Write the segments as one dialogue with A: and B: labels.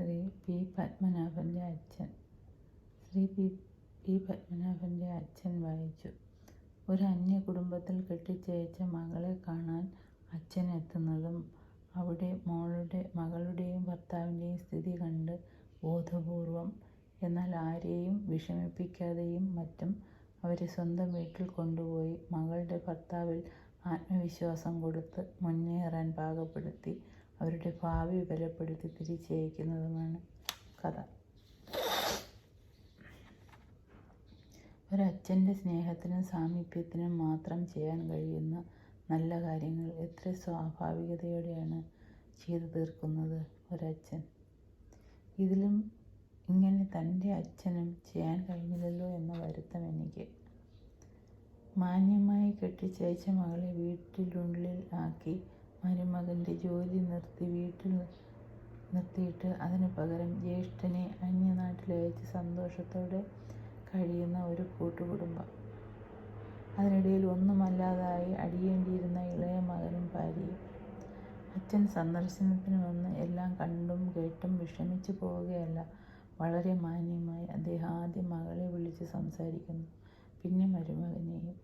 A: Shri P പത്മനാഭന്റെ അച്ഛൻ. Shri P P പത്മനാഭന്റെ അച്ഛൻ വായിച്ചു. ഒരു അന്യ കുടുംബത്തിൽ കെട്ടിച്ചയച്ച മകളെ കാണാൻ അച്ഛൻ എത്തുന്നതും അവിടെ മോളുടെ മകളുടെയും ഭർത്താവിന്റെയും സ്ഥിതി കണ്ട് ബോധപൂർവം. എന്നാൽ ആരെയും വിഷമിപ്പിക്കാതെയും മറ്റും അവരെ സ്വന്തം വീട്ടിൽ കൊണ്ടുപോയി മകളുടെ ഭർത്താവിൽ ആത്മവിശ്വാസം കൊടുത്ത് മുന്നേറാൻ പാകപ്പെടുത്തി. അവരുടെ ഭാവി ബലപ്പെടുത്തി തിരിച്ചയക്കുന്നതുമാണ് കഥ. ഒരച്ഛന്റെ സ്നേഹത്തിനും സാമീപ്യത്തിനും മാത്രം ചെയ്യാൻ കഴിയുന്ന നല്ല കാര്യങ്ങൾ എത്ര സ്വാഭാവികതയോടെയാണ് ചെയ്തു തീർക്കുന്നത് ഒരച്ഛൻ? ഇതിലും ഇങ്ങനെ തന്റെ അച്ഛനും ചെയ്യാൻ കഴിഞ്ഞില്ലല്ലോ എന്ന വരുത്തം എനിക്ക്. മാന്യമായി കെട്ടിച്ചയച്ച മകളെ വീട്ടിലുള്ളിൽ ആക്കി മരുമകന്റെ ജോലി നിർത്തി വീട്ടിൽ നിർത്തിയിട്ട് അതിനു പകരം ജ്യേഷ്ഠനെ അന്യനാട്ടിലയച്ച് സന്തോഷത്തോടെ കഴിയുന്ന ഒരു കൂട്ടുകുടുംബം. അതിനിടയിൽ ഒന്നുമല്ലാതായി അടിയേണ്ടിയിരുന്ന ഇളയ മകനും ഭാര്യയും. അച്ഛൻ സന്ദർശനത്തിന് വന്ന് എല്ലാം കണ്ടും കേട്ടും വിഷമിച്ചു പോവുകയല്ല വളരെ മാന്യമായി അദ്ദേഹം ആദ്യം മകളെ വിളിച്ച് സംസാരിക്കുന്നു പിന്നെ മരുമകനെയും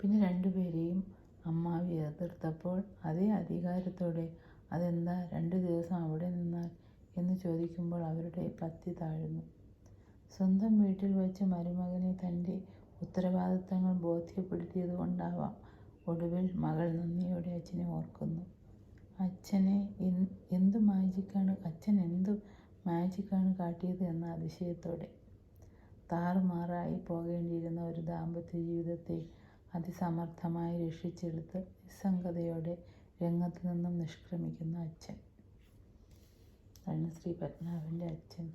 A: പിന്നെ രണ്ടുപേരെയും അമ്മാവി എതിർത്തപ്പോൾ അതേ അധികാരത്തോടെ അതെന്താ? രണ്ടു ദിവസം അവിടെ നിന്നാൽ? എന്ന് ചോദിക്കുമ്പോൾ അവരുടെ പത്തി താഴുന്നു. സ്വന്തം വീട്ടിൽ വെച്ച് മരുമകനെ തന്റെ ഉത്തരവാദിത്തങ്ങൾ ബോധ്യപ്പെടുത്തിയത് കൊണ്ടാവാം ഒടുവിൽ മകൾ നന്ദിയോടെ അച്ഛനെ ഓർക്കുന്നു. അച്ഛനെ എന്ത് മാജിക്കാണ് അച്ഛൻ എന്ത് മാജിക്കാണ് കാട്ടിയത് എന്ന അതിശയത്തോടെ. താറുമാറായി പോകേണ്ടിയിരുന്ന ഒരു ദാമ്പത്യ ജീവിതത്തെ അതിസമർത്ഥമായി രക്ഷിച്ചെടുത്ത് നിസ്സംഗതയോടെ രംഗത്തു നിന്നും നിഷ്ക്രമിക്കുന്ന അച്ഛൻ. ശ്രീ പത്മനാഭന്റെ അച്ഛൻ.